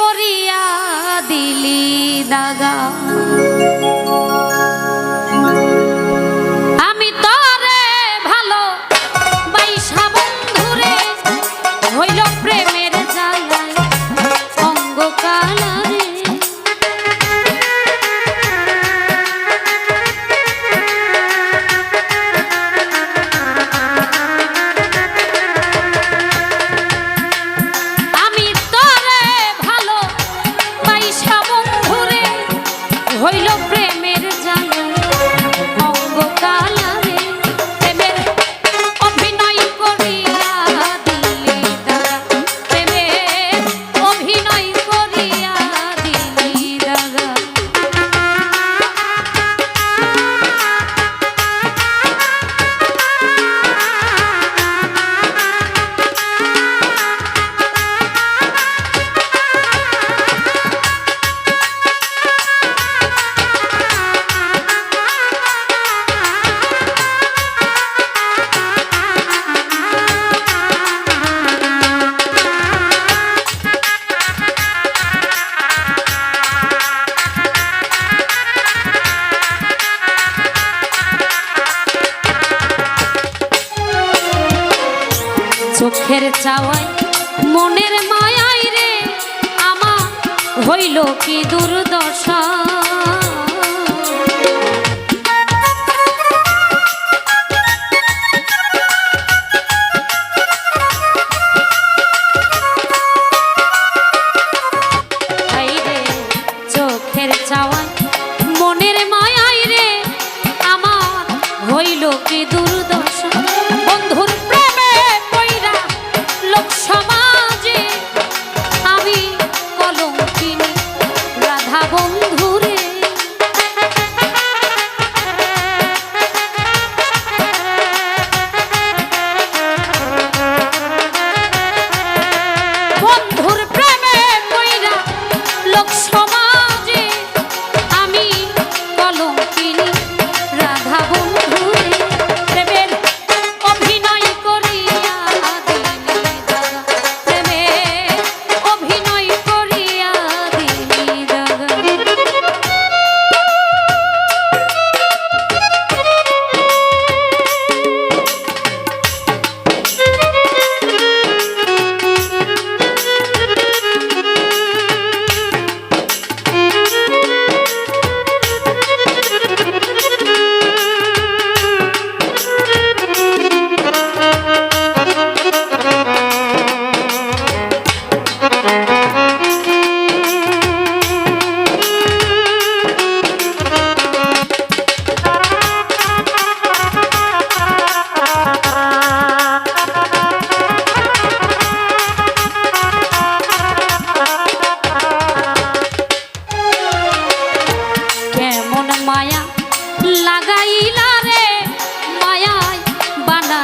করিয়া দিলি দাগা। আমি তরে ভালো বাইসা বন্ধুরে চাওয়াই মনের মায়াই রে আমা হইল কি দুর্দশা? মায়া লাগাইলা রে মায়ায় বানা